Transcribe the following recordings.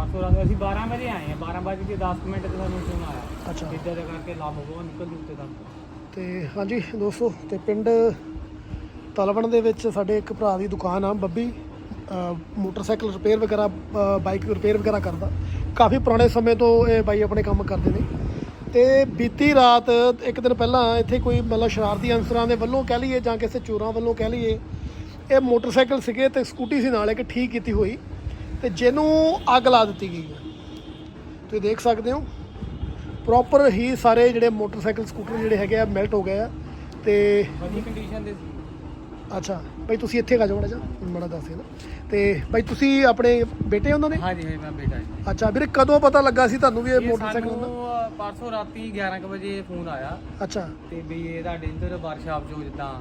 ਪਰਸੋਂ ਰਾਤ ਅਸੀਂ 12 ਵਜੇ ਆਏ ਆ 12 ਵਜੇ ਕੇ 10 ਮਿੰਟ ਤੇ ਸਾਨੂੰ ਫੋਨ ਆਇਆ। ਅੱਛਾ। ਇੱਦਾਂ ਦਾ ਕਰਕੇ ਲਾਭ ਬਹੁਤ ਨਿਕਲ ਜੂ ਉੱਤੇ ਤੱਕ। ਤੇ ਹਾਂਜੀ ਦੋਸਤੋ ਤੇ ਪਿੰਡ ਤਲਵਣ ਦੇ ਵਿੱਚ ਸਾਡੇ ਇੱਕ ਭਰਾ ਦੀ ਦੁਕਾਨ ਆ ਬੱਬੀ ਅ, ਮੋਟਰਸਾਈਕਲ ਰਿਪੇਅਰ ਵਗੈਰਾ ਅ, ਬਾਈਕ ਰਿਪੇਅਰ ਵਗੈਰਾ ਕਰਦਾ। ਕਾਫੀ ਪੁਰਾਣੇ ਸਮੇਂ ਤੋਂ ਇਹ ਬਾਈ ਆਪਣੇ ਕੰਮ ਕਰਦੇ ਨੇ। ਤੇ ਬੀਤੀ ਰਾਤ ਇੱਕ ਦਿਨ ਪਹਿਲਾਂ ਇੱਥੇ ਕੋਈ ਮਤਲਬ ਸ਼ਰਾਰਤੀ ਅਨਸਰਾਂ ਦੇ ਵੱਲੋਂ ਕਹਿ ਲਈਏ ਜਾਂ ਕਿਸੇ ਚੋਰਾਂ ਵੱਲੋਂ ਕਹਿ ਲਈਏ ਇਹ ਮੋਟਰਸਾਈਕਲ ਸੀਗੇ ਤੇ ਸਕੂਟੀ ਸੀ ਨਾਲ ਇੱਕ ਠੀਕ ਕੀਤੀ ਹੋਈ। ਤੇ ਜਿਹਨੂੰ ਅੱਗ ਲਾ ਦਿੱਤੀ ਗਈ ਹੈ। ਤੁਸੀਂ ਦੇਖ ਸਕਦੇ ਹੋ ਪ੍ਰੋਪਰ ਹੀ ਸਾਰੇ ਜਿਹੜੇ ਮੋਟਰਸਾਈਕਲ ਸਕੂਟਰ ਜਿਹੜੇ ਹੈਗੇ ਆ ਮੈਲਟ ਹੋ ਗਏ ਆ ਤੇ ਵਧੀਆ ਕੰਡੀਸ਼ਨ ਦੇ ਸੀ। ਅੱਛਾ ਭਾਈ ਤੁਸੀਂ ਇੱਥੇ ਆ ਜਾਓ ਮਾੜਾ ਜਿਹਾ ਮਾੜਾ ਦੱਸ ਨਾ। ਤੇ ਭਾਈ ਤੁਸੀਂ ਆਪਣੇ ਬੇਟੇ ਉਹਨਾਂ ਦੇ? ਹਾਂਜੀ ਹਾਂਜੀ ਮੈਂ ਬੇਟਾ ਜੀ। ਅੱਛਾ ਵੀਰੇ ਕਦੋਂ ਪਤਾ ਲੱਗਾ ਸੀ ਤੁਹਾਨੂੰ ਵੀ ਇਹ ਇਹ ਮੋਟਰਸਾਈਕਲ ਹੁੰਦਾ? ਸਾਨੂੰ ਅ, ਪਰਸੋਂ ਰਾਤੀ 11 ਕੁ ਵਜੇ ਫੋਨ ਆਇਆ। ਅੱਛਾ। ਤੇ ਵੀ ਇਹ ਤੁਹਾਡੇ ਵਰਕਸ਼ਾਪ ਜੋ ਜਿੱਦਾਂ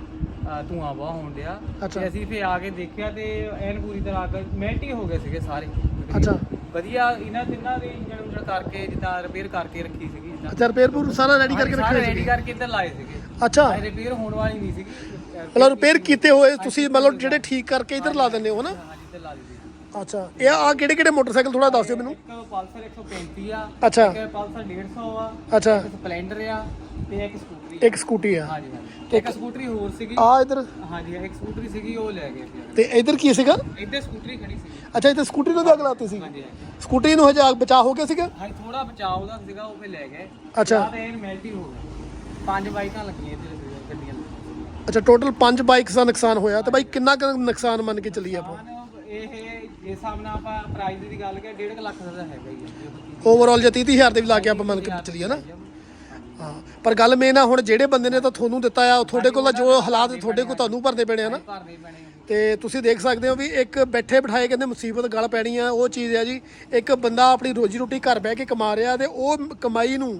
ਧੂੰਆਂ ਬਹੁਤ ਹੋਣ ਡਿਆ। ਅੱਛਾ। ਤੇ ਅਸੀਂ ਫੇ ਆ ਕੇ ਦੇਖਿਆ ਤੇ ਐਨ ਪੂਰੀ ਤਰ੍ਹਾਂ ਅੱਗ ਮੈਲਟ ਹੀ ਹੋ ਗਏ ਸੀਗੇ ਸਾਰੇ। ਅੱਛਾ। ਵਧੀਆ ਇਹਨਾਂ ਤਿੰਨਾਂ ਦੇ ਇੰਜਣ ਉਂਜਣ ਕਰਕੇ ਜਿੱਦਾਂ ਰਿਪੇਅਰ ਕਰਕੇ ਰੱਖੀ ਸੀਗੀ ਜਿੱਦਾਂ। ਅੱਛਾ ਰਿਪੇਅਰ ਪੂਰ ਸਾਰਾ ਰੈਡੀ ਕਰਕੇ ਸਾਰੇ ਰੱਖਿਆ ਰੈਡੀ ਸੀ ਕਰਕੇ ਇੱਧਰ ਲਾਏ ਸੀਗੇ। ਅੱਛਾ। ਰਿਪੇਅਰ ਹੋਣ ਵਾਲੀ ਨਹੀਂ ਸੀਗੀ। ਮਤਲਬ ਰਿਪੇਅਰ ਕੀਤੇ ਹੋਏ ਤੁਸੀਂ ਮਤਲਬ ਜਿਹੜੇ ਠੀਕ ਕਰਕੇ ਇੱਧਰ ਲਾ ਦਿੰਦੇ ਹੋ ਨਾ ਹਾਂਜੀ ਇੱਧਰ ਲਾ ਦਿੱਤੀ ਅੱਛਾ ਇਹ ਆ ਕਿਹੜੇ ਕਿਹੜੇ ਮੋਟਰਸਾਈਕਲ ਥੋੜਾ ਦੱਸ ਦਿਓ ਮੈਨੂੰ। ਇੱਕ ਪਲਸਰ 135 ਆ ਅੱਛਾ। ਇੱਕ ਪਲਸਰ 150 ਆ ਅੱਛਾ। ਇੱਕ ਸਪਲੈਂਡਰ ਆ ਤੇ ਇੱਕ ਸਕੂਟਰੀ ਇੱਕ ਸਕੂਟੀ ਆ। ਹਾਂਜੀ ਹਾਂਜੀ। ਇੱਕ ਸਕੂਟਰੀ ਹੋਰ ਸੀਗੀ। ਆ ਇੱਧਰ। ਹਾਂਜੀ ਇੱਕ ਸਕੂਟਰੀ ਸੀਗੀ ਉਹ ਲੈ ਗਏ ਫਿਰ। ਤੇ ਇੱਧਰ ਕੀ ਸੀਗਾ? ਇੱਧਰ ਸਕੂਟਰੀ ਖੜੀ ਸੀ ਅੱਛਾ ਇੱਧਰ ਸਕੂਟਰੀ ਨੂੰ ਅੱਗ ਲਾਤੀ ਸੀ ਹਾਂਜੀ ਹਾਂਜੀ। ਸਕੂਟਰੀ ਨੂੰ ਹਜੇ ਬਚਾ ਹੋ ਗਿਆ ਸੀਗਾ? ਹਾਂਜੀ ਥੋੜਾ ਬਚਾਅ ਉਹਦਾ ਸੀਗਾ ਉਹ ਫੇ ਲੈ ਗਏ। ਅੱਛਾ। ਤੇ ਇਹ ਮੈਲਟ ਹੀ ਗਿਆ। ਪੰਜ ਬਾਈਕਾਂ ਲੱਗੀਆਂ ਇੱਧਰ ਗੱਡੀਆਂ ਅੱਛਾ ਟੋਟਲ 5 ਬਾਈਕਸ ਦਾ ਨੁਕਸਾਨ ਹੋਇਆ। ਤੇ ਬਾਈ ਕਿੰਨਾ ਕੁ ਨੁਕਸਾਨ ਮੰਨ ਕੇ ਚੱਲੀਏ ਆਪਾਂ? ਨੁਕਸਾਨ ਇਹ ਜੇ ਹਿਸਾਬ ਨਾਲ ਆਪਾਂ ਪ੍ਰਾਈਸ ਦੀ ਗੱਲ ਕਰੀਏ 1.5 ਲੱਖ ਦਾ ਤਾਂ ਹੈਗਾ ਹੀ ਆ ਓਵਰਆਲ ਜੇ 30000 ਦੇ ਵੀ ਲਾ ਕੇ ਆਪਾਂ ਮੰਨ ਕੇ ਚੱਲੀਏ ਨਾ। ਹਾਂ। ਪਰ ਗੱਲ ਮੇਨ ਆ ਹੁਣ ਜਿਹੜੇ ਬੰਦੇ ਨੇ ਤਾਂ ਤੁਹਾਨੂੰ ਦਿੱਤਾ ਆ ਤੁਹਾਡੇ ਕੋਲ ਤਾਂ ਜੋ ਹਾਲਾਤ ਤੁਹਾਡੇ ਕੋਲ ਤੁਹਾਨੂੰ ਭਰਨੇ ਪੈਣੇ ਆ ਨਾ। ਭਰਨੇ ਪੈਣੇ ਆ ਤੇ ਤੁਸੀਂ ਦੇਖ ਸਕਦੇ ਹੋ ਵੀ ਇੱਕ ਬੈਠੇ ਬਿਠਾਏ ਕਹਿੰਦੇ ਮੁਸੀਬਤ ਗਲ ਪੈਣੀ ਆ ਉਹ ਚੀਜ਼ ਆ ਜੀ ਇੱਕ ਬੰਦਾ ਆਪਣੀ ਰੋਜੀ ਰੋਟੀ ਘਰ ਬਹਿ ਕੇ ਕਮਾ ਰਿਹਾ ਤੇ ਉਹ ਕਮਾਈ ਨੂੰ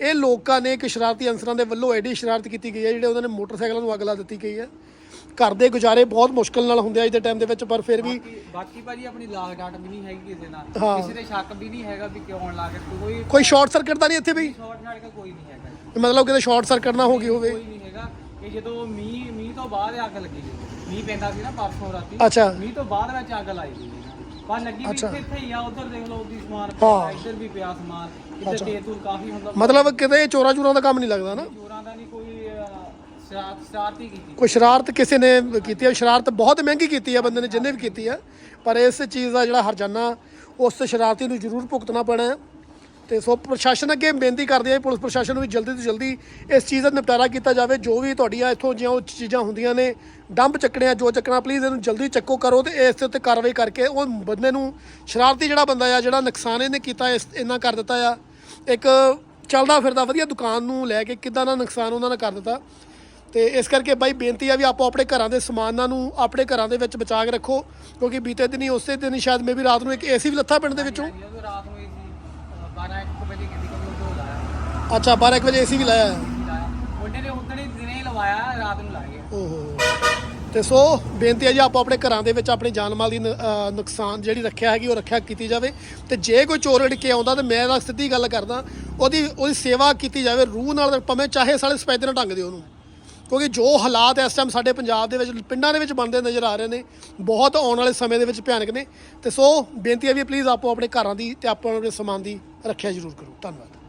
ਇਹ ਲੋਕਾਂ ਨੇ ਇੱਕ ਸ਼ਰਾਰਤੀ ਅਨਸਰਾਂ ਦੇ ਵੱਲੋਂ ਐਡੀ ਸ਼ਰਾਰਤ ਕੀਤੀ ਗਈ ਹੈ ਜਿਹੜੇ ਉਹਨਾਂ ਨੇ ਮੋਟਰਸਾਈਕਲਾਂ ਨੂੰ ਅੱਗ ਲਾ ਦਿੱਤੀ ਗਈ ਹੈ ਘਰ ਦੇ ਗੁਜ਼ਾਰੇ ਬਹੁਤ ਮੁਸ਼ਕਲ ਨਾਲ ਹੁੰਦੇ ਆ ਅੱਜ ਦੇ ਟਾਈਮ ਦੇ ਵਿੱਚ ਪਰ ਫਿਰ ਵੀ ਬਾਕੀ- ਭਾਜੀ ਆਪਣੀ ਲਾਗ ਡਾਟ ਵੀ ਨਹੀਂ ਹੈਗੀ ਕਿਸੇ ਨਾਲ। ਹਾਂ। ਕਿਸੇ ਤੇ ਸ਼ੱਕ ਵੀ ਨਹੀਂ ਹੈਗਾ ਵੀ ਕਿਉਂ ਲਾ ਕੇ ਕੋਈ ਕੋਈ ਸ਼ਾਰਟ ਸਰਕਟ ਤਾਂ ਨਹੀਂ ਇੱਥੇ ਵੀ ਸ਼ਾਰਟ ਕੇ ਕੋਈ ਨਹੀਂ ਹੈਗਾ। ਮਤਲਬ ਕਿਤੇ ਸ਼ਾਰਟ ਸਰਕਟ ਨਾ ਹੋ ਗਈ ਹੋਵੇ। ਕੋਈ ਨਹੀਂ ਹੈਗਾ ਇਹ ਜਦੋਂ ਮੀਂਹ ਮੀਂਹ ਤੋਂ ਬਾਅਦ ਅੱਗ ਲੱਗੀ ਸੀ। ਮੀਂਹ ਪੈਂਦਾ ਸੀ ਨਾ ਪਰਸੋਂ ਰਾਤੀ। ਅੱਛਾ। ਮੀਂਹ ਤੋਂ ਬਾਅਦ ਵਿੱਚ ਅੱਗ ਲਾਈ ਸੀ। ਪਰ ਲੱਗੀ ਵੀ ਅੱਛਾ। ਇੱਥੇ ਇੱਥੇ ਹੀ ਆ ਉਧਰ ਦੇਖ ਲਓ ਉਹਦੀ ਸਮਾਨ ਹਾਂ। ਇੱਧਰ ਵੀ ਪਿਆ ਸਮਾਨ। ਇੱਧਰ ਤੂਲ ਕਾਫੀ ਹੁੰਦਾ। ਮਤਲਬ ਕਿਤੇ ਚੋਰਾ ਚੂਰਾਂ ਦਾ ਕੰਮ ਨਹੀਂ ਲੱਗਦਾ ਨਾ? ਚੋਰਾਂ ਦਾ ਨਹੀਂ ਕੋਈ ਸ਼ਰਾਰਤ ਸ਼ਰਾਰਤ ਹੀ ਕੀਤੀ। ਕੋਈ ਸ਼ਰਾਰਤ ਕਿਸੇ ਨੇ ਕੀਤੀ ਹੈ? ਸ਼ਰਾਰਤ ਬਹੁਤ ਮਹਿੰਗੀ ਕੀਤੀ ਹੈ, ਬੰਦੇ ਨੇ ਜਿੰਨੇ ਵੀ ਕੀਤੀ ਹੈ। ਪਰ ਇਸ ਚੀਜ਼ ਦਾ ਜਿਹੜਾ ਹਰਜਾਨਾ, ਉਸ ਸ਼ਰਾਰਤੀ ਨੂੰ ਜ਼ਰੂਰ ਭੁਗਤਣਾ ਪੈਣਾ ਹੈ। ਤੇ ਸੋ ਪ੍ਰਸ਼ਾਸਨ ਅੱਗੇ ਬੇਨਤੀ ਕਰਦੇ ਆ ਪੁਲਿਸ ਪ੍ਰਸ਼ਾਸਨ ਨੂੰ ਵੀ ਜਲਦੀ ਤੋਂ ਜਲਦੀ ਇਸ ਚੀਜ਼ ਦਾ ਨਿਪਟਾਰਾ ਕੀਤਾ ਜਾਵੇ। ਜੋ ਵੀ ਤੁਹਾਡੀਆਂ ਇੱਥੋਂ ਜਿਹੀਆਂ ਉਹ ਚੀਜ਼ਾਂ ਹੁੰਦੀਆਂ ਨੇ ਡੰਪ ਚੱਕਣੇ ਆ, ਜੋ ਚੱਕਣਾ ਪਲੀਜ਼ ਇਹਨੂੰ ਜਲਦੀ ਚੱਕੋ, ਕਰੋ ਤੇ ਇਸ ਦੇ ਉੱਤੇ ਕਾਰਵਾਈ ਕਰਕੇ ਉਹ ਬੰਦੇ ਨੂੰ ਸ਼ਰਾਰਤੀ ਜਿਹੜਾ ਬੰਦਾ ਆ, ਜਿਹੜਾ ਨੁਕਸਾਨ ਇਹਨੇ ਕੀਤਾ, ਇਸ ਇੰਨਾ ਕਰ ਦਿੱਤਾ ਆ। ਇੱਕ ਚੱਲਦਾ ਫਿਰਦਾ ਵਧੀਆ ਦੁਕਾਨ ਨੂੰ ਲੈ ਕੇ ਕਿੱਦਾਂ ਦਾ ਨੁਕਸਾਨ ਉਹਨਾਂ ਨੇ ਕਰ ਦਿੱਤਾ। ਤੇ ਇਸ ਕਰਕੇ ਬਾਈ ਬੇਨਤੀ ਆ ਵੀ ਆਪੋ ਆਪਣੇ ਘਰਾਂ ਦੇ ਸਮਾਨਾਂ ਨੂੰ ਆਪਣੇ ਘਰਾਂ ਦੇ ਵਿੱਚ ਬਚਾ ਕੇ ਰੱਖੋ ਕਿਉਂਕਿ ਬੀਤੇ ਦਿਨੀ ਉਸੇ ਦਿਨ ਹੀ ਸ਼ਾਇਦ ਮੇਬੀ ਰਾਤ ਨੂੰ ਇੱਕ ਏਸੀ ਵੀ ਲੱਥਾ ਪਿੰਡ ਦੇ ਵਿੱਚੋਂ। ਰਾਤ ਨੂੰ ਇਹ ਸੀ 12 1 ਵਜੇ ਕਿਤੇ ਕੋਲ ਤੋਂ ਲਾਇਆ। ਅੱਛਾ 12 ਇੱਕ ਵਜੇ ਏਸੀ ਵੀ ਲਾਇਆ। ਹੈ। ਲਾਇਆ। ਮੁੰਡੇ ਨੇ ਉਦੋਂ ਹੀ ਦਿਨੇ ਹੀ ਲਵਾਇਆ ਰਾਤ ਨੂੰ ਲਾ ਗਿਆ ਓਹੋ। ਤੇ ਸੋ ਬੇਨਤੀ ਹੈ ਜੀ ਆਪੋ ਆਪਣੇ ਘਰਾਂ ਦੇ ਵਿੱਚ ਆਪਣੀ ਜਾਨ ਮਾਲ ਦੀ ਨੁਕਸਾਨ ਜਿਹੜੀ ਰੱਖਿਆ ਹੈਗੀ ਉਹ ਰੱਖਿਆ ਕੀਤੀ ਜਾਵੇ। ਤੇ ਜੇ ਕੋਈ ਚੋਰ ਅੜ ਕੇ ਆਉਂਦਾ ਤੇ ਮੈਂ ਤਾਂ ਸਿੱਧੀ ਗੱਲ ਕਰਦਾ ਉਹਦੀ ਉਹਦੀ ਸੇਵਾ ਕੀਤੀ ਜਾਵੇ ਰੂਹ ਨਾਲ ਭਾਵੇਂ ਚਾਹੇ ਸਾਲੇ ਸਪੈਦੇ ਨਾਲ ਟੰਗ ਦਿਓ ਉਹਨੂੰ। ਕਿਉਂਕਿ ਜੋ ਹਾਲਾਤ ਇਸ ਟਾਈਮ ਸਾਡੇ ਪੰਜਾਬ ਦੇ ਵਿੱਚ, ਪਿੰਡਾਂ ਦੇ ਵਿੱਚ ਬਣਦੇ ਨਜ਼ਰ ਆ ਰਹੇ ਨੇ, ਬਹੁਤ ਆਉਣ ਵਾਲੇ ਸਮੇਂ ਦੇ ਵਿੱਚ ਭਿਆਨਕ ਨੇ। ਤੇ ਸੋ ਬੇਨਤੀ ਹੈ ਵੀ ਪਲੀਜ਼ ਆਪੋ ਆਪਣੇ ਘਰਾਂ ਦੀ ਤੇ ਆਪੋ ਆਪਣੇ ਸਮਾਨ ਦੀ ਰੱਖਿਆ ਜ਼ਰੂਰ ਕਰੋ। ਧੰਨਵਾਦ।